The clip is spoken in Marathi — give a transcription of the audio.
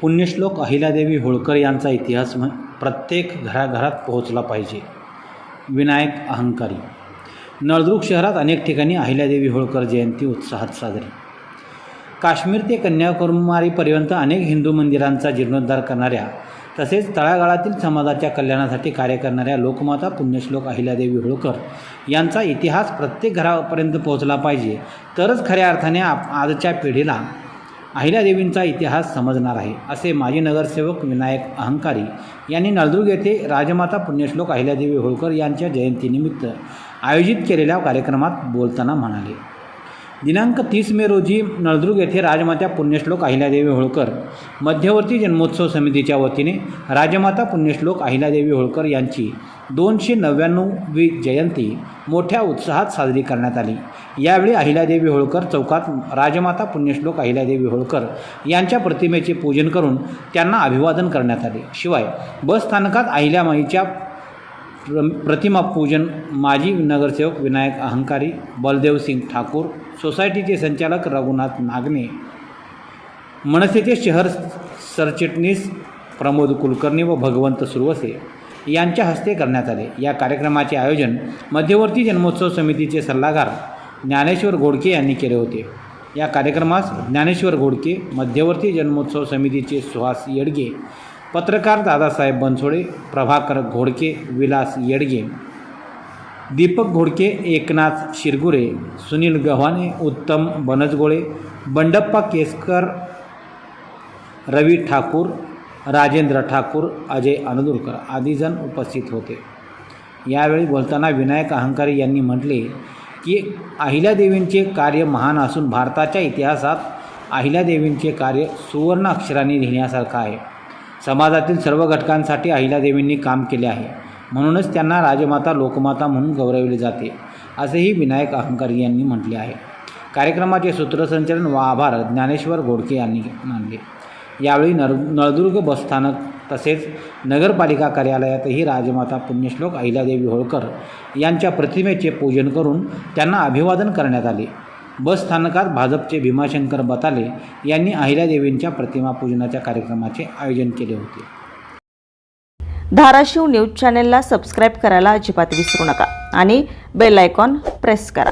पुण्यश्लोक अहिल्यादेवी होळकर यांचा इतिहास म्ह प्रत्येक घराघरात पोहोचला पाहिजे. विनायक अहंकारी. नळदुर्ग शहरात अनेक ठिकाणी अहिल्यादेवी होळकर जयंती उत्साहात साजरी. काश्मीर ते कन्याकुमारीपर्यंत अनेक हिंदू मंदिरांचा जीर्णोद्धार करणाऱ्या तसेच तळागाळातील समाजाच्या कल्याणासाठी कार्य करणाऱ्या लोकमाता पुण्यश्लोक अहिल्यादेवी होळकर यांचा इतिहास प्रत्येक घरापर्यंत पोहोचला पाहिजे. तरच खऱ्या अर्थाने आप आजच्या पिढीला अहिल्यादेवींचा इतिहास समजणार आहे असे माजी नगरसेवक विनायक अहंकारी यांनी नळदुर्ग येथे राजमाता पुण्यश्लोक अहिल्यादेवी होळकर यांच्या जयंतीनिमित्त आयोजित केलेल्या कार्यक्रमात बोलताना म्हणाले दिनांक तीस मे रोजी नळदुर्ग येथे राजमाता पुण्यश्लोक अहिल्यादेवी होळकर मध्यवर्ती जन्मोत्सव समितीच्या वतीने राजमाता पुण्यश्लोक अहिल्यादेवी होळकर यांची दोनशे नव्याण्णववी जयंती मोठ्या उत्साहात साजरी करण्यात आली. यावेळी अहिल्यादेवी होळकर चौकात राजमाता पुण्यश्लोक अहिल्यादेवी होळकर यांच्या प्रतिमेचे पूजन करून त्यांना अभिवादन करण्यात आले. शिवाय बस स्थानकात अहिल्यामाईच्या प्र प्रतिमा पूजन माजी नगरसेवक विनायक अहंकारी बलदेव सिंग ठाकूर सोसायटीचे संचालक रघुनाथ नागने मनसेचे शहर सरचिटणीस प्रमोद कुलकर्णी व भगवंत सुरवसे यांच्या हस्ते करण्यात आले. या कार्यक्रमाचे आयोजन मध्यवर्ती जन्मोत्सव समितीचे सल्लागार ज्ञानेश्वर घोडके यांनी केले होते. या कार्यक्रमास ज्ञानेश्वर घोडके मध्यवर्ती जन्मोत्सव समितीचे सुहास येडगे पत्रकार दादासाहेब बनसोडे प्रभाकर घोडके विलास येडगे दीपक घोडके एकनाथ शिरगुरे सुनील गव्हाणे उत्तम बनजगोळे बंडप्पा केसकर रवी ठाकूर राजेंद्र ठाकूर अजय अनदुरकर आदीजण उपस्थित होते. यावेळी बोलताना विनायक अहंकारी यांनी म्हटले की अहिल्यादेवींचे कार्य महान असून भारताच्या इतिहासात अहिल्यादेवींचे कार्य सुवर्ण अक्षरांनी लिहिण्यासारखं आहे. समाजातील सर्व घटकांसाठी अहिल्यादेवींनी काम केले आहे. म्हणूनच त्यांना राजमाता लोकमाता म्हणून गौरवले जाते असेही विनायक अहंकारी यांनी म्हटले आहे. कार्यक्रमाचे सूत्रसंचलन व आभार ज्ञानेश्वर घोडके यांनी मानले. यावेळी नर नळदुर्ग बसस्थानक तसेच नगरपालिका कार्यालयातही राजमाता पुण्यश्लोक अहिल्यादेवी होळकर यांच्या प्रतिमेचे पूजन करून त्यांना अभिवादन करण्यात आले. बस स्थानकात भाजपचे भीमाशंकर बताले यांनी अहिल्यादेवींच्या प्रतिमा पूजनाच्या कार्यक्रमाचे आयोजन केले होते. धाराशिव न्यूज चॅनेलला सबस्क्राईब करायला अजिबात विसरू नका आणि बेल आयकॉन प्रेस करा.